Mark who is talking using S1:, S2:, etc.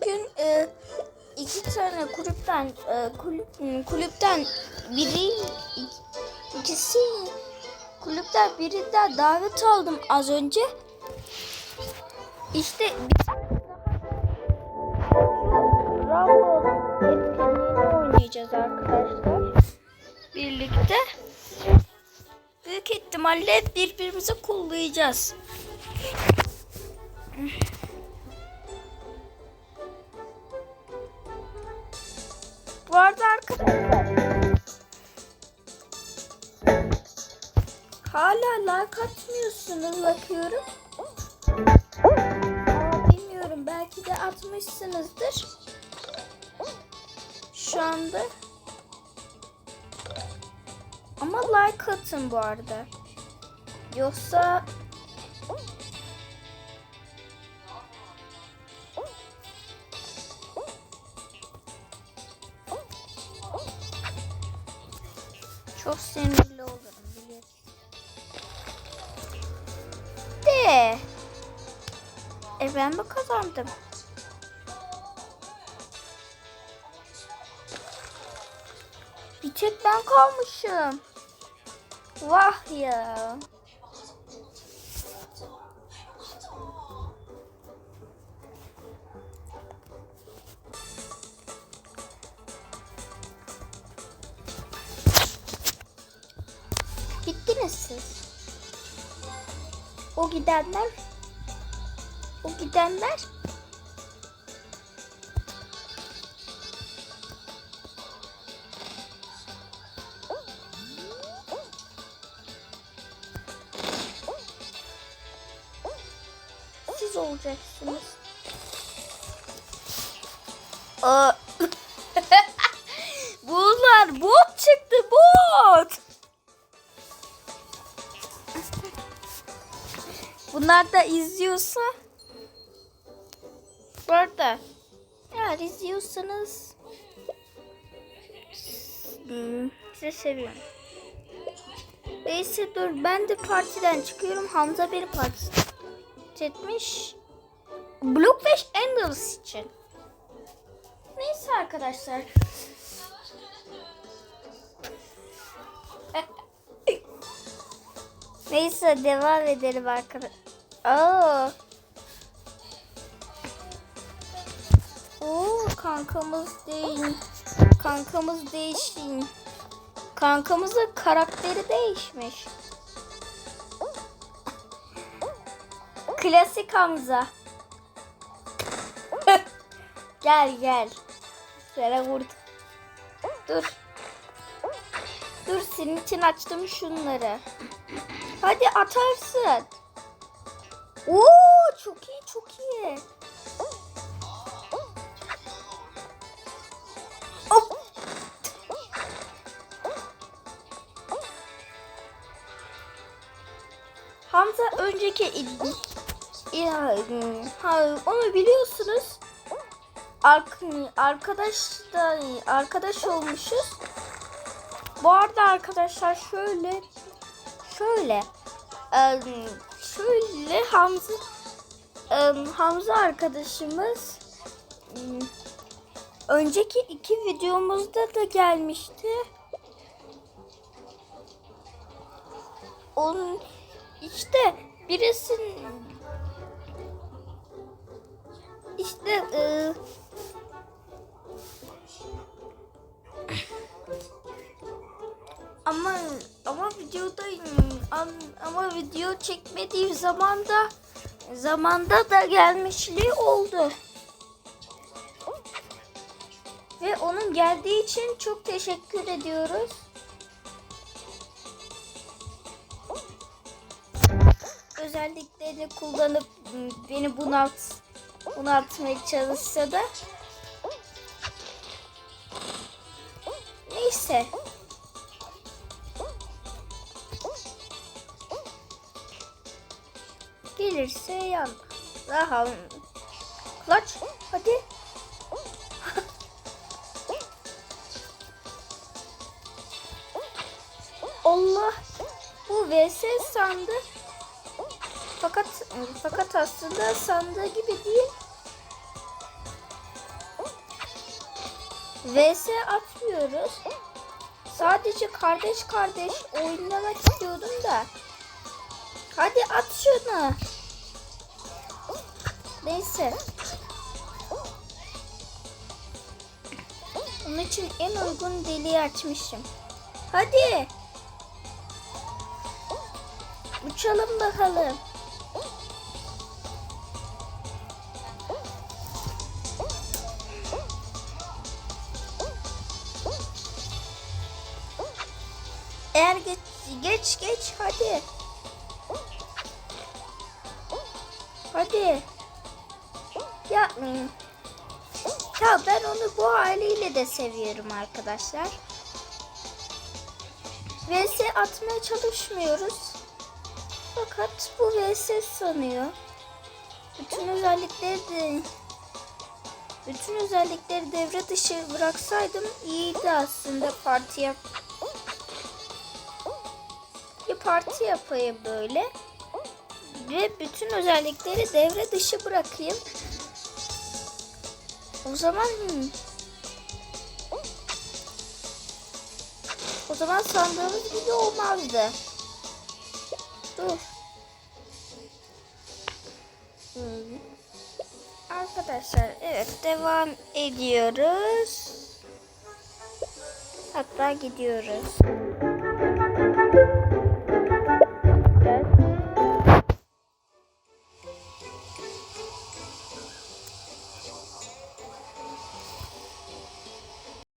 S1: bugün e, iki tane kulüpten e, kulüp, kulüpten biri ik- ikisi kulüpten birinden davet aldım az önce. İşte bir tane oynayacağız arkadaşlar. Birlikte. Büyük ihtimalle birbirimizi kullayacağız. Bu arkadaşlar hala like atmıyorsunuz bakıyorum. Ama bilmiyorum belki de atmışsınızdır. Şu anda. Ama like atın bu arada. Yoksa çok sinirli olurum biliyorsun. De. E ben mi kazandım? Bir tek ben kalmışım. Vah ya. Siz. O gidenler o gidenler siz olacaksınız. Bunlar bot çıktı bot. Bunlar da izliyorsa bu arada eğer izliyorsanız size seviyorum. Neyse dur ben de partiden çıkıyorum. Hamza beni parti etmiş. Blockfish Angels için. Neyse arkadaşlar. Neyse devam edelim arkadaşlar. Aa. Oo kankamız değil. Kankamız değişin. Kankamızın karakteri değişmiş. Klasik Hamza. gel gel. Sana vurdum. Dur. Dur senin için açtım şunları. Hadi atarsın. Oo çok iyi çok iyi. Hop. Hamza önceki ilgi. Ya, ha, onu biliyorsunuz. Ark, arkadaş da arkadaş olmuşuz. Bu arada arkadaşlar şöyle şöyle şöyle Hamza Hamza arkadaşımız önceki iki videomuzda da gelmişti. Onun işte birisinin işte e, ama ama videoda am- ama video çekmediğim zaman da zamanda da gelmişliği oldu. Ve onun geldiği için çok teşekkür ediyoruz. Özelliklerini kullanıp beni bunalt bunaltmaya çalışsa da neyse. Gelirse yan. Daha Clutch hadi. Allah bu vs sandı. Fakat fakat aslında sandığı gibi değil. VS atmıyoruz. Sadece kardeş kardeş oynamak istiyordum da. Hadi at şunu. Neyse. Onun için en uygun deliği açmışım. Hadi. Uçalım bakalım. Eğer geç geç geç hadi. Hadi. Yapmayın. Ya ben onu bu haliyle de seviyorum arkadaşlar. VS atmaya çalışmıyoruz. Fakat bu VS sanıyor. Bütün özellikleri de bütün özellikleri devre dışı bıraksaydım iyiydi aslında parti yap. Bir parti yapayım böyle. Ve bütün özellikleri devre dışı bırakayım. O zaman. O zaman sandığımız gibi olmazdı. Dur. Hmm. Arkadaşlar evet devam ediyoruz. Hatta gidiyoruz.